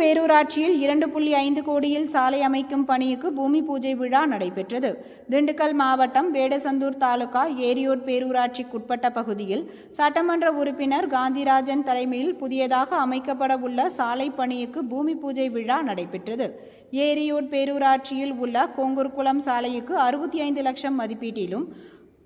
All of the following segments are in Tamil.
பேரூராட்சியில் இரண்டு புள்ளி ஐந்து கோடியில் சாலை அமைக்கும் பணிக்கு பூமி பூஜை விழா நடைபெற்றது. திண்டுக்கல் மாவட்டம் வேடசந்தூர் தாலுகா ஏரியோட் பேரூராட்சிக்குட்பட்ட பகுதியில் சட்டமன்ற உறுப்பினர் காந்திராஜன் தலைமையில் புதியதாக அமைக்கப்பட உள்ள சாலை பணிக்கு பூமி பூஜை விழா நடைபெற்றது. ஏரியோட் பேரூராட்சியில் உள்ள கோங்குர்குளம் சாலைக்கு அறுபத்தி ஐந்து லட்சம் மதிப்பீட்டிலும்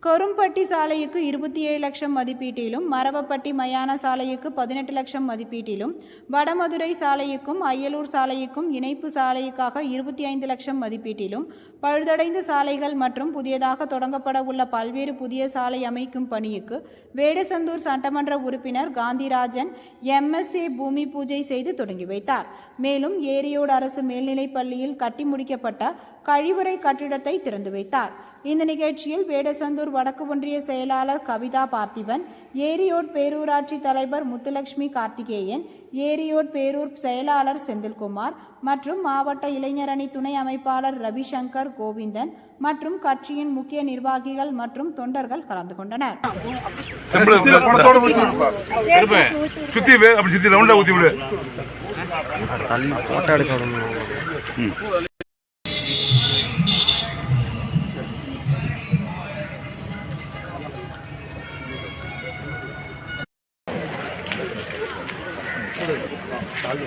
கரும்பட்டி சாலைக்கு இருபத்தி ஏழு லட்சம் மதிப்பீட்டிலும் மரவப்பட்டி மயான சாலைக்கு பதினெட்டு லட்சம் மதிப்பீட்டிலும் வடமதுரை சாலைக்கும் அய்யலூர் சாலைக்கும் இணைப்பு சாலைக்காக இருபத்தி ஐந்து லட்சம் மதிப்பீட்டிலும் பழுதடைந்த சாலைகள் மற்றும் புதியதாக தொடங்கப்பட உள்ள பல்வேறு புதிய சாலை அமைக்கும் பணிக்கு வேடசந்தூர் சட்டமன்ற உறுப்பினர் காந்திராஜன் எம்எஸ்ஏ பூமி பூஜை செய்து தொடங்கி வைத்தார். மேலும் ஏரியோடு அரசு மேல்நிலைப் பள்ளியில் கட்டி முடிக்கப்பட்ட கழிவுறை கட்டிடத்தை திறந்து வைத்தார். இந்த நிகழ்ச்சியில் வேடசந்தூர் வடக்கு ஒன்றிய செயலாளர் கவிதா பார்த்திபன் ஏரியோட் பேரூராட்சி தலைவர் முத்துலட்சுமி கார்த்திகேயன் ஏரியோட் பேரூர் செயலாளர் செந்தில்குமார் மற்றும் மாவட்ட இளைஞரணி துணை அமைப்பாளர் ரவிசங்கர் கோவிந்தன் மற்றும் கட்சியின் முக்கிய நிர்வாகிகள் மற்றும் தொண்டர்கள் கலந்து கொண்டனர் சுத்தி வே- அப்படி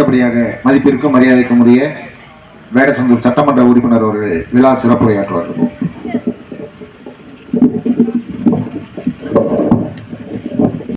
அடுத்தபடியாக மதிப்பிற்கும் மரியாதைக்கும் உரிய வேடசந்தூர் சட்டமன்ற உறுப்பினர் அவர்கள் விழா சிறப்புரையாற்றுவார்கள்.